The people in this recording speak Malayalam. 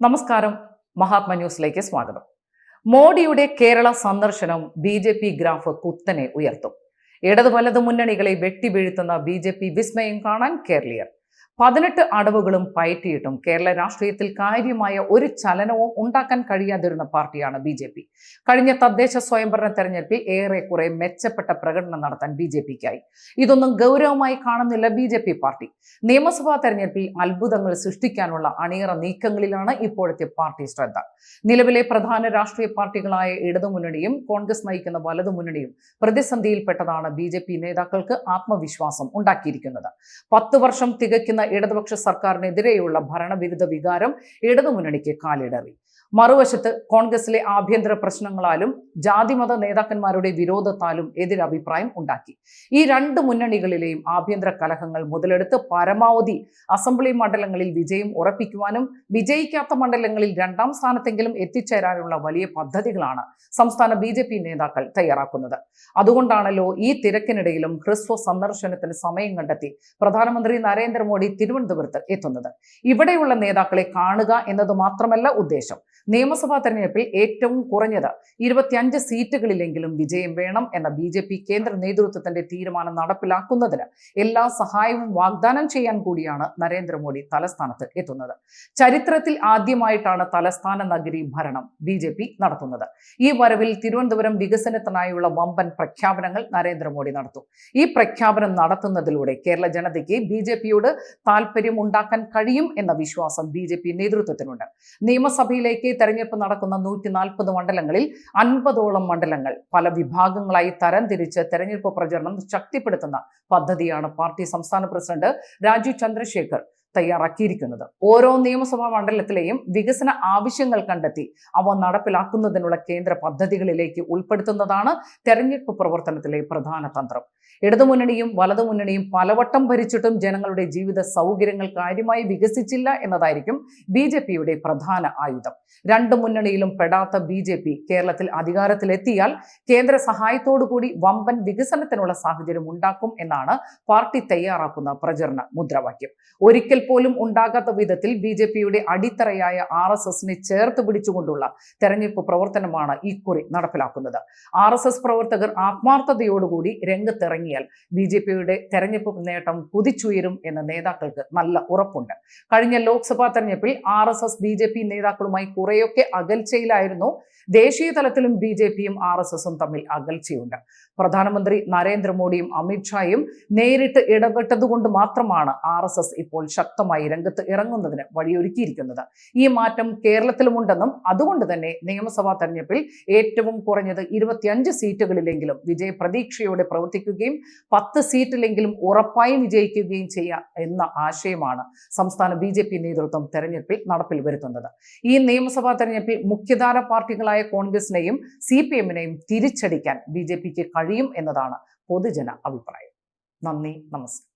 നമസ്കാരം. മഹാത്മ ന്യൂസിലേക്ക് സ്വാഗതം. മോഡിയുടെ കേരള സന്ദർശനം ബി ജെ പി ഗ്രാഫ് കുത്തനെ ഉയർത്തും. ഇടതു വലതു മുന്നണികളെ വെട്ടിവീഴ്ത്തുന്ന ബി ജെ പി വിസ്മയം കാണാൻ കേരളീയർ. പതിനെട്ട് അടവുകളും പയറ്റിയിട്ടും കേരള രാഷ്ട്രീയത്തിൽ കാര്യമായ ഒരു ചലനവും ഉണ്ടാക്കാൻ കഴിയാതിരുന്ന പാർട്ടിയാണ് ബി ജെ പി. കഴിഞ്ഞ തദ്ദേശ സ്വയംഭരണ തെരഞ്ഞെടുപ്പിൽ ഏറെക്കുറെ മെച്ചപ്പെട്ട പ്രകടനം നടത്താൻ ബി ജെ പിക്കായി. ഇതൊന്നും ഗൗരവമായി കാണുന്നില്ല ബി ജെ പി പാർട്ടി. നിയമസഭാ തെരഞ്ഞെടുപ്പിൽ അത്ഭുതങ്ങൾ സൃഷ്ടിക്കാനുള്ള അണിയറ നീക്കങ്ങളിലാണ് ഇപ്പോഴത്തെ പാർട്ടി ശ്രദ്ധ. നിലവിലെ പ്രധാന രാഷ്ട്രീയ പാർട്ടികളായ ഇടതുമുന്നണിയും കോൺഗ്രസ് നയിക്കുന്ന വലതുമുന്നണിയും പ്രതിസന്ധിയിൽപ്പെട്ടതാണ് ബി ജെ പി നേതാക്കൾക്ക് ആത്മവിശ്വാസം ഉണ്ടാക്കിയിരിക്കുന്നത്. പത്ത് വർഷം തികയ്ക്കുന്ന ഇടതുപക്ഷ സർക്കാരിനെതിരെയുള്ള ഭരണവിരുദ്ധ വികാരം ഇടതുമുന്നണിക്ക് കാലിടറി. മറുവശത്ത് കോൺഗ്രസിലെ ആഭ്യന്തര പ്രശ്നങ്ങളാലും ജാതിമത നേതാക്കന്മാരുടെ വിരോധത്താലും എതിരഭിപ്രായം ഉണ്ടാക്കി. ഈ രണ്ട് മുന്നണികളിലെയും ആഭ്യന്തര കലഹങ്ങൾ മുതലെടുത്ത് പരമാവധി അസംബ്ലി മണ്ഡലങ്ങളിൽ വിജയം ഉറപ്പിക്കുവാനും വിജയിക്കാത്ത മണ്ഡലങ്ങളിൽ രണ്ടാം സ്ഥാനത്തെങ്കിലും എത്തിച്ചേരാനുള്ള വലിയ പദ്ധതികളാണ് സംസ്ഥാന ബി നേതാക്കൾ തയ്യാറാക്കുന്നത്. അതുകൊണ്ടാണല്ലോ ഈ തിരക്കിനിടയിലും ഹ്രസ്വ സന്ദർശനത്തിന് സമയം കണ്ടെത്തി പ്രധാനമന്ത്രി നരേന്ദ്രമോദി തിരുവനന്തപുരത്ത് എത്തുന്നത്. ഇവിടെയുള്ള നേതാക്കളെ കാണുക എന്നത് മാത്രമല്ല ഉദ്ദേശം. നിയമസഭാ തെരഞ്ഞെടുപ്പിൽ ഏറ്റവും കുറഞ്ഞത് ഇരുപത്തിയഞ്ച് സീറ്റുകളിലെങ്കിലും വിജയം വേണം എന്ന ബി ജെ പി കേന്ദ്ര നേതൃത്വത്തിന്റെ തീരുമാനം നടപ്പിലാക്കുന്നതിന് എല്ലാ സഹായവും വാഗ്ദാനം ചെയ്യാൻ കൂടിയാണ് നരേന്ദ്രമോദി തലസ്ഥാനത്ത് എത്തുന്നത്. ചരിത്രത്തിൽ ആദ്യമായിട്ടാണ് തലസ്ഥാന നഗരി ഭരണം ബി ജെ പി നടത്തുന്നത്. ഈ വരവിൽ തിരുവനന്തപുരം വികസനത്തിനായുള്ള വമ്പൻ പ്രഖ്യാപനങ്ങൾ നരേന്ദ്രമോദി നടത്തും. ഈ പ്രഖ്യാപനം നടത്തുന്നതിലൂടെ കേരള ജനതയ്ക്ക് ബി ജെ പിയോട് താല്പര്യം ഉണ്ടാക്കാൻ കഴിയും എന്ന വിശ്വാസം ബി ജെ പി നേതൃത്വത്തിനുണ്ട്. നിയമസഭയിലേക്ക് തെരഞ്ഞെടുപ്പ് നടക്കുന്ന നൂറ്റി നാൽപ്പത് മണ്ഡലങ്ങളിൽ അൻപതോളം മണ്ഡലങ്ങൾ പല വിഭാഗങ്ങളായി തരംതിരിച്ച് തെരഞ്ഞെടുപ്പ് പ്രചരണം ശക്തിപ്പെടുത്തുന്ന പദ്ധതിയാണ് പാർട്ടി സംസ്ഥാന പ്രസിഡന്റ് രാജീവ് ചന്ദ്രശേഖർ. തയ്യാറാക്കിയിരിക്കുന്നത്. ഓരോ നിയമസഭാ മണ്ഡലത്തിലെയും വികസന ആവശ്യങ്ങൾ കണ്ടെത്തി അവ നടപ്പിലാക്കുന്നതിനുള്ള കേന്ദ്ര പദ്ധതികളിലേക്ക് ഉൾപ്പെടുത്തുന്നതാണ് തെരഞ്ഞെടുപ്പ് പ്രവർത്തനത്തിലെ പ്രധാന തന്ത്രം. ഇടതുമുന്നണിയും വലതുമുന്നണിയും പലവട്ടം ഭരിച്ചിട്ടും ജനങ്ങളുടെ ജീവിത സൗകര്യങ്ങൾ കാര്യമായി വികസിച്ചില്ല എന്നതായിരിക്കും ബി ജെ പിയുടെ പ്രധാന ആയുധം. രണ്ട് മുന്നണിയിലും പെടാത്ത ബി ജെ പി കേരളത്തിൽ അധികാരത്തിലെത്തിയാൽ കേന്ദ്ര സഹായത്തോടുകൂടി വമ്പൻ വികസനത്തിനുള്ള സാഹചര്യം ഉണ്ടാക്കും എന്നാണ് പാർട്ടി തയ്യാറാക്കുന്ന പ്രചരണ മുദ്രാവാക്യം. ഒരിക്കൽ പോലും ഉണ്ടാകാത്ത വിധത്തിൽ ബി ജെ പിയുടെ അടിത്തറയായ ആർ എസ് എസിനെ ചേർത്ത് പിടിച്ചുകൊണ്ടുള്ള തെരഞ്ഞെടുപ്പ് പ്രവർത്തനമാണ് ഇക്കുറി നടപ്പിലാക്കുന്നത്. ആർ എസ് എസ് പ്രവർത്തകർ ആത്മാർത്ഥതയോടുകൂടി രംഗത്തിറങ്ങിയാൽ ബി ജെ പിയുടെ തെരഞ്ഞെടുപ്പ് നേട്ടം കുതിച്ചുയരും എന്ന നേതാക്കൾക്ക് നല്ല ഉറപ്പുണ്ട്. കഴിഞ്ഞ ലോക്സഭാ തെരഞ്ഞെടുപ്പിൽ R S S B J P നേതാക്കളുമായി കുറെയൊക്കെ അകൽച്ചയിലായിരുന്നു. ദേശീയ തലത്തിലും ബി ജെ പിയും ആർ എസ് എസും തമ്മിൽ അകൽച്ചയുണ്ട്. പ്രധാനമന്ത്രി നരേന്ദ്രമോദിയും അമിത്ഷായും നേരിട്ട് ഇടപെട്ടതുകൊണ്ട് മാത്രമാണ് ആർ എസ് എസ് ഇപ്പോൾ ശക്തമായി രംഗത്ത് ഇറങ്ങുന്നതിന് വഴിയൊരുക്കിയിരിക്കുന്നത്. ഈ മാറ്റം കേരളത്തിലുമുണ്ടെന്നും അതുകൊണ്ട് തന്നെ നിയമസഭാ തെരഞ്ഞെടുപ്പിൽ ഏറ്റവും കുറഞ്ഞത് ഇരുപത്തിയഞ്ച് സീറ്റുകളിലെങ്കിലും വിജയ പ്രതീക്ഷയോടെ പ്രവർത്തിക്കുകയും പത്ത് സീറ്റിലെങ്കിലും ഉറപ്പായും വിജയിക്കുകയും ചെയ്യുക എന്ന ആശയമാണ് സംസ്ഥാന ബി ജെ പി നേതൃത്വം തെരഞ്ഞെടുപ്പിൽ നടപ്പിൽ വരുത്തുന്നത്. ഈ നിയമസഭാ തെരഞ്ഞെടുപ്പിൽ മുഖ്യധാര പാർട്ടികളായ കോൺഗ്രസിനെയും സി പി എമ്മിനെയും തിരിച്ചടിക്കാൻ ബി ജെ പിക്ക് കഴിയും എന്നതാണ് പൊതുജന അഭിപ്രായം. നന്ദി നമസ്കാരം.